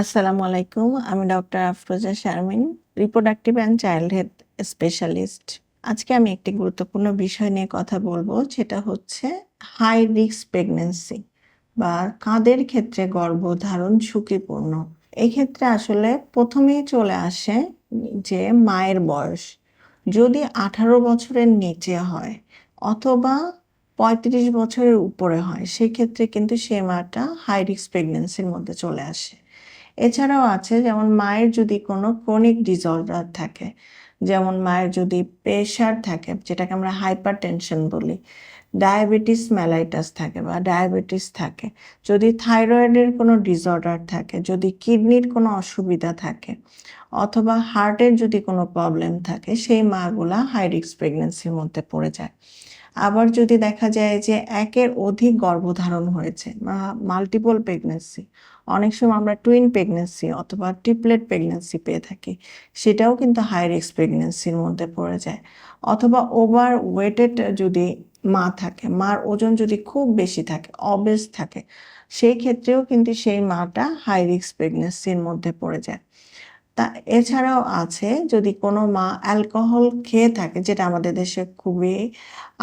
আসসালামু আলাইকুম, আমি doctor Afroza Sharmin, reproductive and child health specialist. আজকে আমি একটি গুরুত্বপূর্ণ বিষয় নিয়ে কথা বলব যেটা হচ্ছে হাই রিস্ক প্রেগনেন্সি বা কাদের ক্ষেত্রে গর্ভধারণ ঝুঁকিপূর্ণ। এই ক্ষেত্রে আসলে প্রথমেই চলে আসে যে মায়ের বয়স। যদি আঠারো বছরের নিচে হয় অথবা পঁয়ত্রিশ বছরের উপরে হয়, সেক্ষেত্রে কিন্তু সে মাটা হাই রিস্ক প্রেগনেন্সির মধ্যে চলে আসে। এছাড়াও আছে যেমন মায়ের যদি কোনো ক্রনিক ডিসঅর্ডার থাকে, যেমন মায়ের যদি প্রেশার থাকে, যেটাকে আমরা হাইপার টেনশন বলি ডায়াবেটিস ম্যালাইটাস থাকে বা ডায়াবেটিস থাকে, যদি থাইরয়েডের কোনো ডিসঅর্ডার থাকে, যদি কিডনির কোনো অসুবিধা থাকে, অথবা হার্টের যদি কোনো প্রবলেম থাকে, সেই মাগুলা হাই রিস্ক প্রেগনেন্সির মধ্যে পড়ে যায়। আবার যদি দেখা যায় যে একের অধিক গর্ভধারণ হয়েছে মাল্টিপল প্রেগনেন্সি অনেক সময় আমরা টুইন প্রেগনেন্সি অথবা ট্রিপলেট প্রেগনেন্সি পেয়ে থাকি, সেটাও কিন্তু হাই রিস্ক প্রেগনেন্সির মধ্যে পড়ে যায়। অথবা ওভার ওয়েটেড যদি মা থাকে, মার ওজন যদি খুব বেশি থাকে অবেস থাকে, সেই ক্ষেত্রেও কিন্তু সেই মাটা হাই রিস্ক প্রেগনেন্সির মধ্যে পড়ে যায়। তা এছাড়াও আছে যদি কোনো মা অ্যালকোহল খেয়ে থাকে, যেটা আমাদের দেশে খুবই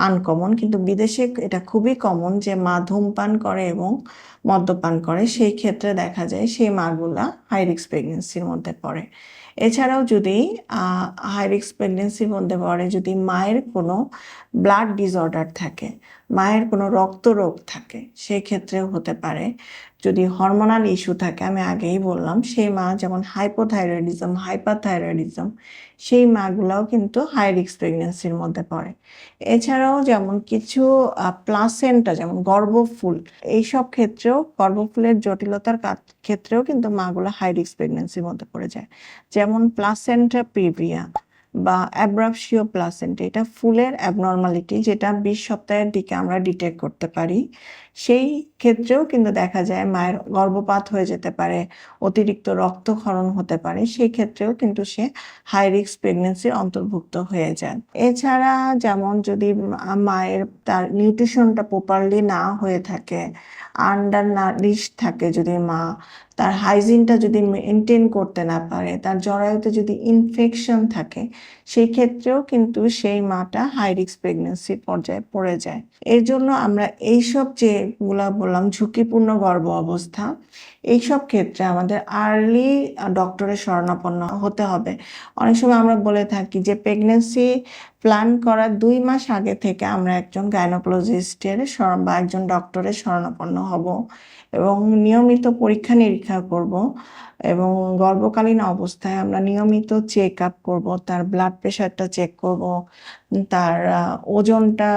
আনকমন কিন্তু বিদেশে এটা খুবই কমন যে মা ধূমপান করে এবং মদ্যপান করে, সেই ক্ষেত্রে দেখা যায় সেই মাগুলা হাই রিস্ক প্রেগনেন্সির মধ্যে পড়ে। এছাড়াও যদি হাই রিস্ক প্রেগনেন্সির মধ্যে পড়ে, যদি মায়ের কোনো ব্লাড ডিসঅর্ডার থাকে, মায়ের কোনো রক্ত রোগ থাকে, সেই ক্ষেত্রেও হতে পারে। যদি হরমোনাল ইস্যু থাকে, আমি আগেই বললাম, সেই মা যেমন হাইপোথাইরয়েডিজম হাইপারথাইরয়েডিজম সেই মাগুলাও কিন্তু হাই রিস্ক প্রেগনেন্সির মধ্যে পড়ে। এছাড়াও যেমন কিছু প্লাসেন্টা যেমন গর্ভফুল, এইসব ক্ষেত্রেও, গর্ভফুলের জটিলতার ক্ষেত্রেও কিন্তু মাগুলো হাই রিস্ক প্রেগনেন্সির মধ্যে পড়ে যায়। যেমন প্লাসেন্টা প্রিভিয়া বা অ্যাব্রাপসিও প্লাসেন্টা এটা ফুলের অ্যাবনর্মালিটি যেটা বিশ সপ্তাহের দিকে আমরা ডিটেক্ট করতে পারি। সেই ক্ষেত্রেও কিন্তু দেখা যায় মায়ের গর্ভপাত হয়ে যেতে পারে, অতিরিক্ত রক্তক্ষরণ হতে পারে, সেই ক্ষেত্রেও কিন্তু সে হাই রিস্ক প্রেগনেন্সির অন্তর্ভুক্ত হয়ে যায়। এছাড়া যেমন যদি মায়ের তার নিউট্রিশনটা প্রপারলি না হয়ে থাকে আন্ডার নারিশ থাকে যদি মা, তার হাইজিনটা যদি মেনটেন করতে না পারে, তার জরায়ুতে যদি ইনফেকশন থাকে, সেই ক্ষেত্রেও কিন্তু সেই মাটা হাই রিস্ক প্রেগনেন্সির পর্যায়ে পড়ে যায়। এর জন্য আমরা এইসব যেগুলা বললাম, ঝুঁকিপূর্ণ গর্ভ অবস্থা। এইসব ক্ষেত্রে আমাদের আর্লি ডক্টরের শরণাপন্ন হতে হবে। অনেক সময় আমরা বলে থাকি যে প্রেগনেন্সি প্ল্যান করার দুই মাস আগে থেকে আমরা একজন গাইনোকোলজিস্টের বা একজন ডক্টরের শরণাপন্ন হব এবং নিয়মিত পরীক্ষা নিরীক্ষা করব এবং গর্ভকালীন অবস্থায় আমরা নিয়মিত চেক আপ করব, তার ব্লাড প্রেশারটা চেক করব, তার ওজনটা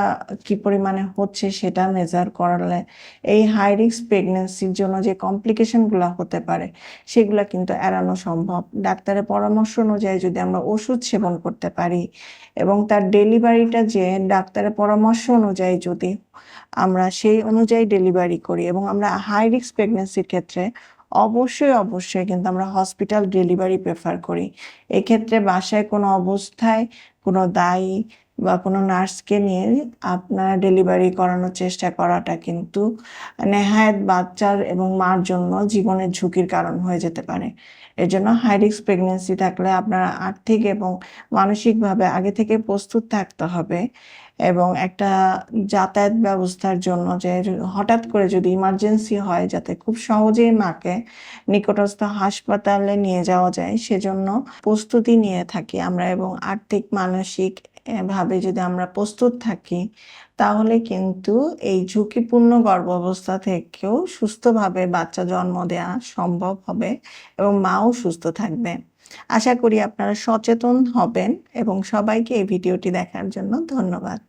কি পরিমাণে হচ্ছে সেটা মেজার করালে এই হাই রিস্ক প্রেগনেন্সির জন্য যে কমপ্লিকেশনগুলো হতে পারে সেগুলো কিন্তু এড়ানো সম্ভব। ডাক্তারের পরামর্শ অনুযায়ী যদি আমরা ওষুধ সেবন করতে পারি এবং তার ডেলিভারিটা যে ডাক্তারের পরামর্শ অনুযায়ী যদি আমরা সেই অনুযায়ী ডেলিভারি করি এবং আমরা হাই রিস্ক প্রেগনেন্সির ক্ষেত্রে অবশ্যই অবশ্যই কিন্তু আমরা হসপিটাল ডেলিভারি প্রেফার করি। এক্ষেত্রে বাসায় কোনো অবস্থায় কোনো দায়ী বা কোনো নার্সকে নিয়ে আপনারা ডেলিভারি করানোর চেষ্টা করাটা কিন্তু নেহায়ত বাচ্চার এবং মার জন্য জীবনের ঝুঁকির কারণ হয়ে যেতে পারে। এর জন্য হাই রিস্ক প্রেগনেন্সি থাকলে আপনারা আর্থিক এবং মানসিকভাবে আগে থেকে প্রস্তুত থাকতে হবে এবং একটা যাতায়াত ব্যবস্থার জন্য যে হঠাৎ করে যদি ইমার্জেন্সি হয় যাতে খুব সহজেই মাকে নিকটস্থ হাসপাতালে নিয়ে যাওয়া যায়, সেজন্য প্রস্তুতি নিয়ে থাকি আমরা এবং আর্থিক, মানসিক ভাবে যদি আমরা প্রস্তুত থাকি, তাহলে কিন্তু এই ঝুঁকিপূর্ণ গর্ভাবস্থা থেকেও সুস্থভাবে বাচ্চা জন্ম দেওয়া সম্ভব হবে এবং মাও সুস্থ থাকবে। আশা করি আপনারা সচেতন হবেন এবং সবাইকে এই ভিডিওটি দেখার জন্য ধন্যবাদ।